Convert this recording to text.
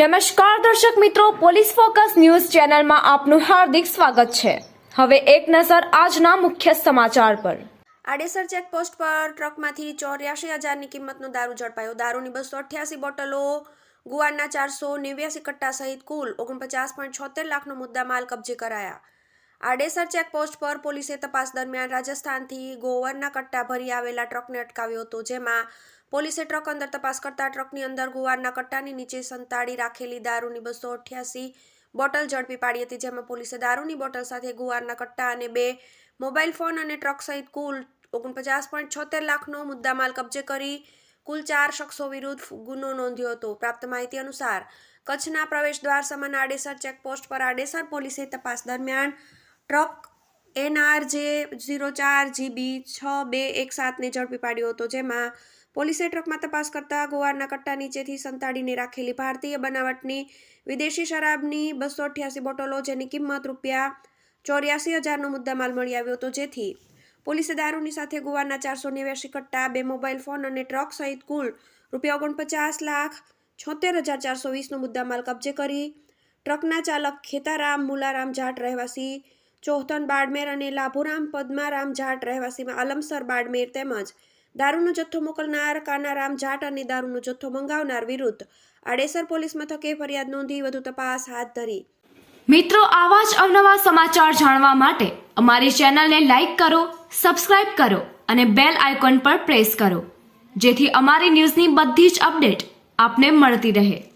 નમસ્કાર દર્શક મિત્રો, પોલીસ ફોકસ ન્યૂઝ ચેનલમાં આપનું હાર્દિક સ્વાગત છે. હવે એક નજર આજના મુખ્ય સમાચાર પર. આડેસર ચેકપોસ્ટ પર ટ્રકમાંથી ચોર્યાસી હજારની કિંમતનો દારૂ ઝડપાયો. દારૂની બસો અઠ્યાસી બોટલો, ગુવારના ચારસો નેવ્યાસી કટ્ટા સહિત કુલ ઓગણપચાસ પોઈન્ટ છોતેર લાખનો મુદ્દા માલ કબજે કરાયા. આડેસર ચેકપોસ્ટ પર પોલીસે તપાસ દરમિયાન રાજસ્થાનથી ગોવરના કટ્ટા ભરી આવેલા ટ્રકને અટકાવ્યો હતો, જેમાં પોલીસે ટ્રક અંદર તપાસ કરતા ટ્રકની અંદર ગુવારના કટ્ટાની નીચે સંતાડી રાખેલી દારૂની બસો અઠ્યાસી બોટલ ઝડપી પાડી હતી, જેમાં પોલીસે દારૂની બોટલ સાથે ગુવારના કટ્ટા અને બે મોબાઈલ ફોન અને ટ્રક સહિત કુલ ઓગણપચાસ પોઈન્ટ છોતેર લાખનો મુદ્દામાલ કબજે કરી કુલ ચાર શખ્સો વિરુદ્ધ ગુનો નોંધ્યો હતો. પ્રાપ્ત માહિતી અનુસાર, કચ્છના પ્રવેશ દ્વાર સમાન આડેસર ચેકપોસ્ટ પર આડેસર પોલીસે તપાસ દરમિયાન ટ્રક એનઆર જે ઝીરો ચાર જીબી છ બે એક સાતને ઝડપી પાડ્યો હતો, જેમાં પોલીસે ટ્રકમાં તપાસ કરતા ગોવારના કટ્ટા નીચેથી સંતાડીને રાખેલી ભારતીય બનાવટની વિદેશી શરાબની બસો અઠ્યાસી બોટલો જેની કિંમત રૂપિયા ચોર્યાસી હજારનો મુદ્દામાલ મળી આવ્યો હતો. જેથી પોલીસે દારૂની સાથે ગોવાના ચારસો નેવ્યાસી કટ્ટા, બે મોબાઈલ ફોન અને ટ્રક સહિત કુલ રૂપિયા ઓગણપચાસ લાખ છોતેર હજાર ચારસો વીસનો મુદ્દામાલ કબજે કરી ટ્રકના ચાલક ખેતારામ મુલારામ જાટ રહેવાસી ચોહતન બાડમેર અને લાભુરામ પદ્મારામ જાટ રહેવાસીમાં આલમસર બાડમેર તેમજ દારૂનો જથ્થો મોકલનાર કાનારામ જાટ અને દારૂનો જથ્થો મંગાવનાર વિરુદ્ધ આડેસર પોલીસ મથકે ફરિયાદ નોંધી વધુ તપાસ હાથ ધરી. મિત્રો, આવા જ અવનવા સમાચાર જાણવા માટે અમારી ચેનલને લાઈક કરો, સબસ્ક્રાઇબ કરો અને બેલ આઇકોન પર પ્રેસ કરો, જેથી અમારી ન્યૂઝની બધી જ અપડેટ આપને મળતી રહે.